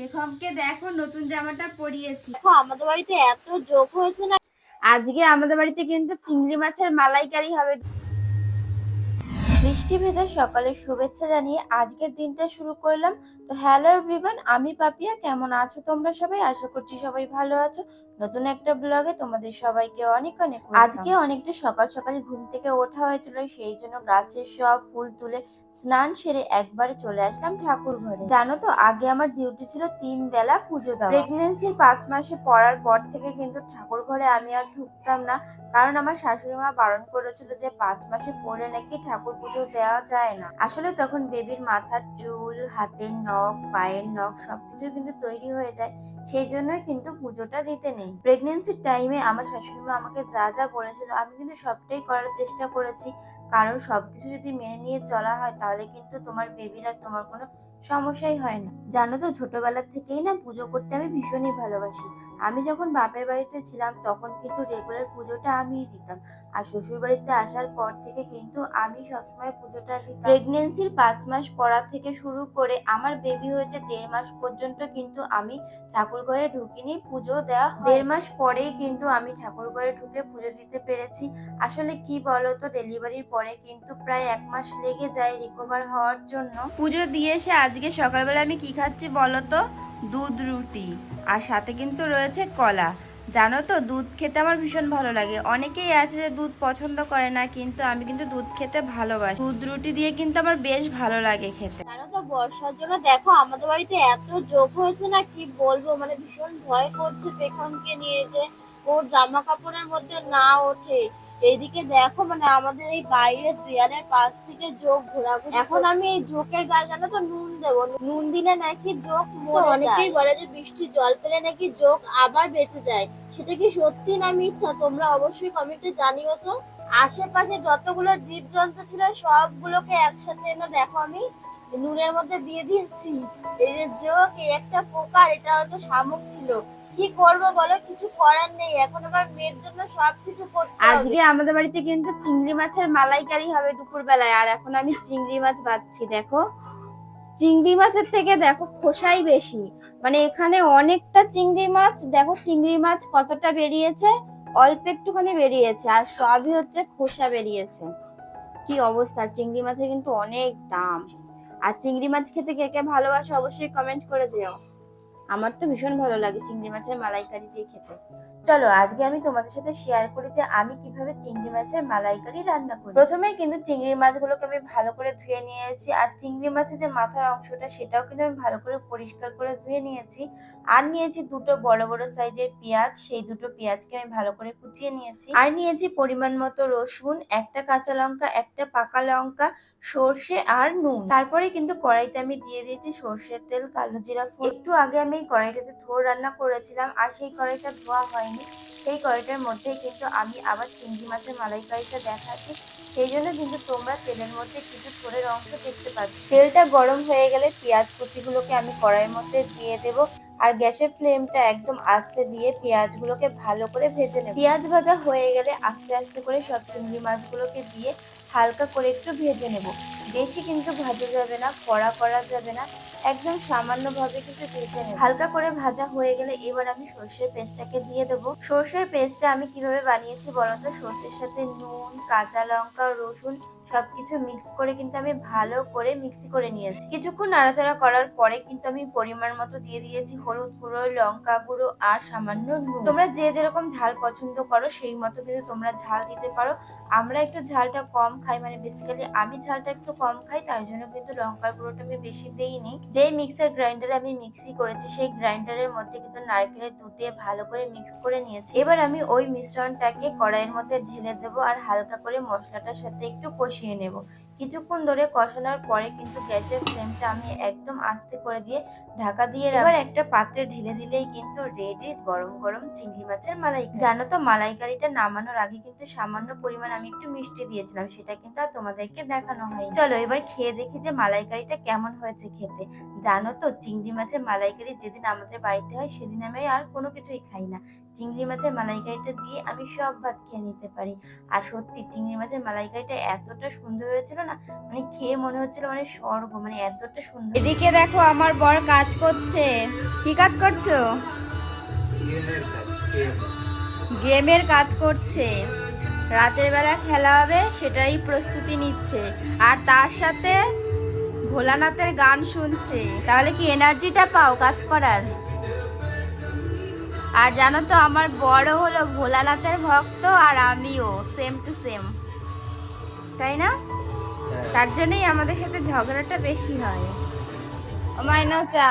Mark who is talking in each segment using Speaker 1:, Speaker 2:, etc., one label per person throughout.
Speaker 1: পেখমকে দেখো নতুন জামাটা পরিয়েছি।
Speaker 2: দেখো আমাদের বাড়িতে এত যোগ হয়েছে না।
Speaker 1: আজকে আমাদের বাড়িতে কিন্তু চিংড়ি মাছের মালাইকারি হবে।
Speaker 2: বৃষ্টি ভেজা সকালের শুভেচ্ছা জানিয়ে আজকের দিনটা শুরু করলাম। তো হ্যালো এভরিওয়ান আমি পাপিয়া, কেমন আছো তোমরা সবাই? আশা করছি সবাই ভালো আছো। নতুন একটা ব্লগে তোমাদের সবাইকে অনেক অনেক আজকে অনেকটা সকাল সকাল ঘুম থেকে ওঠা হয়েছিল, সেই জন্য গাছের সব ফুল তুলে স্নান সেরে একবারে চলে আসলাম ঠাকুর ঘরে। জানো তো, আগে আমার ডিউটি ছিল তিন বেলা পুজো দেওয়া। প্রেগনেন্সির পাঁচ মাসে পড়ার পর থেকে কিন্তু ঠাকুর ঘরে আমি আর ঢুকতাম না। কারণ আমার শাশুড়ি মা বারণ করেছিল যে পাঁচ মাসে পড়লে নাকি ঠাকুর পুজো দেওয়া যায় না। আসলে তখন বেবির মাথার চুল, হাতের নখ, পায়ের নখ সবকিছু কিন্তু তৈরি হয়ে যায়। সেই জন্যই কিন্তু পুজোটা দিতে নেই। প্রেগনেন্সির টাইমে আমার শাশুড়ি মা আমাকে যা যা বলেছিল, আমি কিন্তু সবটাই করার চেষ্টা করেছি। কারণ সবকিছু যদি মেনে নিয়ে চলা হয় তাহলে কিন্তু তোমার বেবির আর তোমার কোনো সমস্যাই হয় না। জানো তো ছোটবেলা থেকেই না পুজো করতে আমি ভীষণই ভালোবাসি। আমি যখন বাপের বাড়িতে ছিলাম তখন কিন্তু রেগুলার পুজোটা আমিই দিতাম। আর শ্বশুর বাড়িতে আসার পর থেকে কিন্তু আমি সবসময় পুজোটা দিতাম। প্রেগনেন্সির পাঁচ মাস পড়া থেকে শুরু করে আমার বেবি হয়েছে দেড় মাস পর্যন্ত কিন্তু আমি ঠাকুর ঘরে ঢুকিনি পুজো দেওয়া দেড় মাস পরেই কিন্তু আমি ঠাকুর ঘরে ঢুকে পুজো দিতে পেরেছি। আসলে কি বলতো ডেলিভারির পরে কিন্তু প্রায় এক মাস লেগে যায় রিকভার হওয়ার জন্য।
Speaker 1: পুজো দিয়ে এসে আজকে সকালবেলা আমি কি খাচ্ছি বলো তো দুধ রুটি। আর সাথে কিন্তু রয়েছে কলা। জানো তো দুধ খেতে আমার ভীষণ ভালো লাগে। অনেকেই আছে যে দুধ পছন্দ করে না কিন্তু আমি কিন্তু দুধ খেতে ভালোবাসি। দুধ রুটি দিয়ে কিন্তু আমার বেশ ভালো লাগে খেতে।
Speaker 2: জানো তো বর্ষার জন্য দেখো আমাদের বাড়িতে এত যোগ হয়েছে না কি বলব? মানে ভীষণ ভয় করছে পেখমকে নিয়ে যে ওর জামা কাপড়ের মধ্যে না ওঠে। এইদিকে দেখো মানে আমাদের এই বাইরের দেয়ালের পাশ থেকে যোগ ঘোরাঘুরি এখন আমি এই জোকের গায়ে জানো তো নুন দেবো। নুন দিলে নাকি যোগ অনেকেই বলে যে বৃষ্টি জল পেলে নাকি যোগ আবার বেঁচে যায়। সেটা কি সত্যি না মিথ্যা? তোমরা অবশ্যই কমেন্টে জানিও তো। আশেপাশে যতগুলো জীবজন্তু ছিল সবগুলোকে একসাথে এনে দেখো আমি। নুনের মধ্যে দিয়ে দিয়েছি। এই যে যোগ এই একটা পোকার এটা হয়তো শামুক ছিল। কি করব বলো? কিছু করার নেই। এখন মেয়ের জন্য সবকিছু করতে
Speaker 1: আজকে আমাদের বাড়িতে কিন্তু চিংড়ি মাছের মালাইকারি হবে দুপুর বেলায় আর এখন আমি চিংড়ি মাছ বাচ্ছি দেখো। চিংড়ি মাছের থেকে দেখো খোসাই বেশি। মানে এখানে অনেকটা চিংড়ি মাছ, দেখো চিংড়ি মাছ কতটা বেরিয়েছে? অল্প একটুখানি বেরিয়েছে। আর সবই হচ্ছে খোসা বেরিয়েছে। কি অবস্থা? চিংড়ি মাছের কিন্তু অনেক দাম। আর চিংড়ি মাছ খেতে কে কে ভালোবাসে অবশ্যই কমেন্ট করে দিও। আমার তো ভীষণ ভালো লাগে চিংড়ি মাছের মালাইকারি দিয়ে খেতে।
Speaker 2: চলো, আজকে আমি তোমাদের সাথে শেয়ার করি যে আমি কীভাবে চিংড়ি মাছের মালাইকারি রান্না করি। প্রথমে কিন্তু চিংড়ি মাছগুলোকে আমি ভালো করে ধুয়ে নিয়েছি, আর চিংড়ি মাছের যে মাথার অংশটা সেটাও কিন্তু আমি ভালো করে পরিষ্কার করে ধুয়ে নিয়েছি। আর নিয়েছি দুটো বড় বড় সাইজের পেঁয়াজ, সেই দুটো পেঁয়াজকে আমি ভালো করে কুচিয়ে নিয়েছি। আর নিয়েছি পরিমাণ মতো রসুন, একটা কাঁচা লঙ্কা, একটা পাকা লঙ্কা, সর্ষে আর নুন। তারপরে কিন্তু কড়াইতে আমি দিয়ে দিয়েছি সর্ষের তেল, কালো জিরা একটু আগে আমি এই কড়াইটাতে থোড় রান্না করেছিলাম, আর সেই কড়াইটা ধোয়া হয়নি। সেই কড়াইটার মধ্যে কিন্তু আমি আবার চিংড়ি মাছের মালাইকারিটা দেখাচ্ছি। সেই জন্য কিন্তু তোমরা তেলের মধ্যে কিছু থোড়ের অংশ দেখতে পাচ্ছ তেলটা গরম হয়ে গেলে পেঁয়াজ কুচিগুলোকে আমি কড়াইয়ের মধ্যে দিয়ে দেব আর গ্যাসের ফ্লেমটা একদম আস্তে দিয়ে পেঁয়াজগুলোকে ভালো করে ভেজে নেব। পেঁয়াজ ভাজা হয়ে গেলে আস্তে আস্তে করে সব চিংড়ি মাছগুলোকে দিয়ে হালকা করে একটু ভেজে নেব। বেশি কিন্তু ভাজা যাবে না, কড়া করা যাবে না। একদম সামান্য ভাবে কিন্তু ভেজে নেব। হালকা করে ভাজা হয়ে গেলে এবার আমি সর্ষের পেস্টটাকে দিয়ে দেবো। সর্ষের পেস্টটা আমি কীভাবে বানিয়েছি বলতো সর্ষের সাথে নুন, কাঁচা লঙ্কা, রসুন সবকিছু মিক্স করে কিন্তু আমি ভালো করে মিক্সি করে নিয়েছি। কিছুক্ষণ নাড়াচাড়া করার পরে কিন্তু আমি পরিমাণ মতো দিয়ে দিয়েছি হলুদ গুঁড়ো, লঙ্কা গুঁড়ো আর সামান্য নুন। তোমরা যে যেরকম ঝাল পছন্দ করো, সেই মতো কিন্তু তোমরা ঝাল দিতে পারো। আমরা একটু ঝালটা কম খাই মানে বেসিক্যালি আমি ঝালটা একটু কম খাই তার জন্য কিন্তু লঙ্কার গুঁড়োটা আমি বেশি দেইনি। যেই মিক্সার গ্রাইন্ডারে আমি মিক্সি করেছি সেই গ্রাইন্ডারের মধ্যে কিন্তু নারকেলের দুধ দিয়ে ভালো করে মিক্স করে নিয়েছি। এবার আমি ওই মিশ্রণটাকে কড়াইয়ের মধ্যে ঢেলে দেবো আর হালকা করে মশলাটার সাথে একটু কষিয়ে নেব। কিছুক্ষণ ধরে কষানোর পরে কিন্তু গ্যাসের ফ্লেমটা আমি একদম আস্তে করে দিয়ে ঢাকা দিয়ে এবার একটা পাত্রে ঢেলে দিলেই কিন্তু রেডি গরম গরম চিংড়ি মাছের মালাইকারি। জানো তো মালাইকারিটা নামানোর আগে কিন্তু সামান্য পরিমাণ আমি একটু মিষ্টি দিয়েছিলাম সেটা কিন্তু আর তোমাদেরকে দেখানো হয় চলো এবার খেয়ে দেখি যে মালাইকারিটা কেমন হয়েছে খেতে। জানো তো চিংড়ি মাছের মালাইকারি যেদিন আমাদের বাড়িতে হয় সেদিন আমি আর কোনো কিছুই খাই না। চিংড়ি মাছের মালাইকারিটা দিয়ে আমি সব ভাত খেয়ে নিতে পারি। আর সত্যি চিংড়ি মাছের মালাইকারিটা এতটা সুন্দর হয়েছিল না মানে খেয়ে মনে হচ্ছিল মানে স্বর্গ মানে এতটা সুন্দর।
Speaker 1: এদিকে দেখো আমার বর কাজ করছে। কি কাজ করছ? গেমের কাজ করছে। রাতের বেলা খেলা হবে সেটারই প্রস্তুতি নিচ্ছে। আর তার সাথে ভোলানাথের গান শুনছে। তাহলে কি এনার্জিটা পাও কাজ করার? আর জানো তো আমার বড় হলো ভোলানাথের ভক্ত আর আমিও সেম টু সেম তাই না? তার জন্যই আমাদের সাথে ঝগড়াটা বেশি হয়। মাইনাও চা।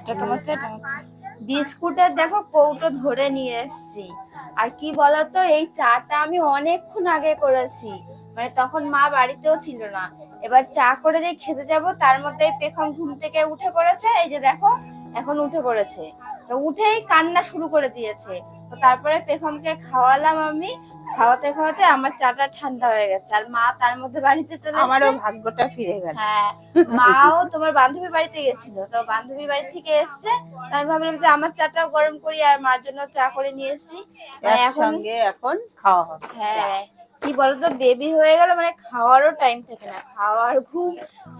Speaker 1: এটা তোমার চা এটা আমার চা। বিস্কুটের দেখো কৌটো ধরে নিয়ে এসছি। আর কি বলতো, এই চাটা আমি অনেকক্ষণ আগে করেছি। মানে তখন মা বাড়িতেও ছিল না। এবার চা করে যে খেতে যাব, তার মধ্যে পেখম ঘুম থেকে উঠে পড়েছে। এই যে দেখো, এখন উঠে পড়েছে। তো উঠেই কান্না শুরু করে দিয়েছে। তো তারপরে পেখমকে খাওয়ালাম আমি। খাওয়াতে খাওয়াতে আমার চাটা ঠান্ডা হয়ে গেছে। আর মা তার মধ্যে বাড়িতে চলে
Speaker 3: আমারও ভাগ্যটা ফিরে গেল।
Speaker 1: হ্যাঁ মাও তোমার বান্ধবী বাড়িতে গেছিল। তো বান্ধবী বাড়ি থেকে এসছে। আমি ভাবলাম যে আমার চাটাও গরম করি আর মার জন্য চা করে নিয়ে এসেছি। মানে এখন
Speaker 3: এখন খাওয়া হবে।
Speaker 1: হ্যাঁ কি বলতো বেবি হয়ে গেল মানে খাওয়ারও টাইম থাকে না। খাওয়ার ঘুম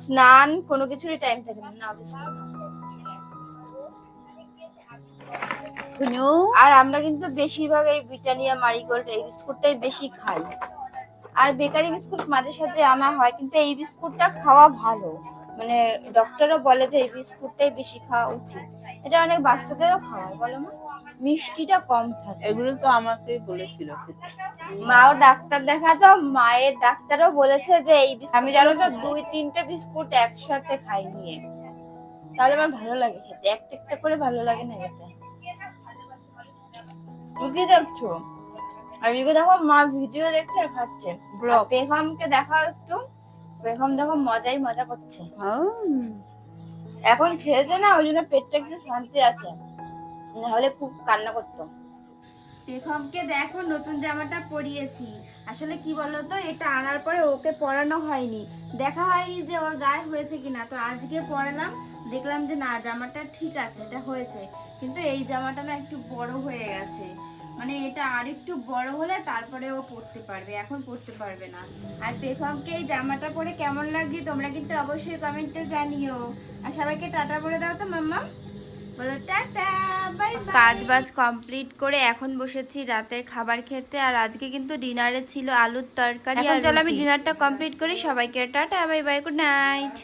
Speaker 1: স্নান কোনো কিছুরই টাইম থাকে না না বিস্কুট
Speaker 3: কুনু
Speaker 1: আর আমরা কিন্তু বেশিরভাগ এই ব্রিটানিয়া মারিগোল্ড এই বিস্কুটটাই বেশি খাই। আর বেকারি বিস্কুট মাঝে সাঝে আনা হয় কিন্তু এই বিস্কুটটা খাওয়া ভালো। মানে ডক্টরও বলে যে এই বিস্কুটটাই বেশি খাওয়া উচিত। এটা অনেক বাচ্চাদেরও খাওয়ায় বলো মা। মিষ্টিটা কম থাকে।
Speaker 3: এগুলো তো আমাকেই বলেছিল।
Speaker 1: মাও ডাক্তার দেখাতো মায়ের ডাক্তারও বলেছে যে এই আমি জানো তো দুই তিনটে বিস্কুট একসাথে খাই নিয়ে তাহলে আমার ভালো লাগে খেতে একটা একটা করে ভালো লাগে না খেতে। কি দেখছ? আর এদিকে দেখো মা ভিডিও দেখছে আর খাচ্ছে. বেগমকে দেখাও একটু। বেগম দেখো মজাই মজা করছে। এখন খেয়েছে না ওই জন্য পেটটা একটু শান্তি আছে। নাহলে খুব কান্না করতো। পেখমকে দেখো নতুন জামাটা পরিয়েছি। আসলে কি বলতো এটা আনার পরে ওকে পরানো হয়নি। দেখা হয়নি যে ওর গায়ে হয়েছে কিনা। তো আজকে পরালাম দেখলাম যে না জামাটা ঠিক আছে এটা হয়েছে। কিন্তু এই জামাটা না একটু বড় হয়ে গেছে। মানে এটা আর একটু বড় হলে তারপরে ও পরতে পারবে এখন পরতে পারবে না। আর পেখমকে এই জামাটা পরে কেমন লাগছে তোমরা কিন্তু অবশ্যই কমেন্টে জানিও। আর সবাইকে টাটা বলে দাও তো মাম্মা। বলো টাটা বাই কাজ বাজ কমপ্লিট করে এখন বসেছি রাতের খাবার খেতে আর আজকে কিন্তু ডিনারে ছিল আলুর তরকারি
Speaker 2: এখন
Speaker 1: চলো আমি ডিনারটা কমপ্লিট করি সবাইকে tata bye bye good night